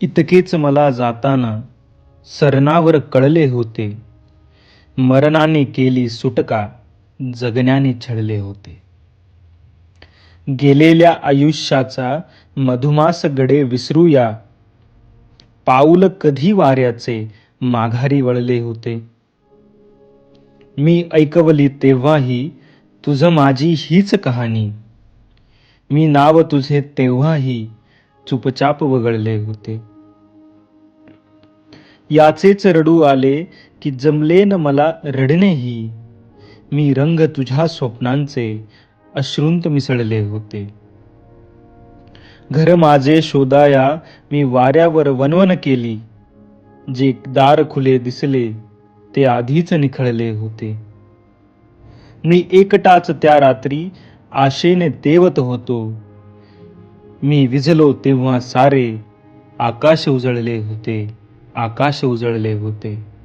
इतकेच मला जाताना सरणावर कळले होते. मरणाने केली सुटका जगण्याने छळले होते. गेलेल्या आयुष्याचा मधुमास गडे विसरूया. पाऊल कधी वाऱ्याचे माघारी वळले होते. मी ऐकवली तेव्हाही तुझ माझी हीच कहाणी. मी नाव तुझे तेव्हाही चुपचाप वगळले होते. याचेच रडू आले की जमले न मला रडणेही. मी रंग तुझ्या स्वप्नांचे अश्रुंत मिसळले होते. घर माझे शोधाया मी वाऱ्यावर वनवन केली. जे दार खुले दिसले ते आधीच निखळले होते. मी एकटाच त्या रात्री आशेने तेवत होतो. मी विझलो तेव्हा सारे आकाश उजळले होते. आकाश उजळले होते.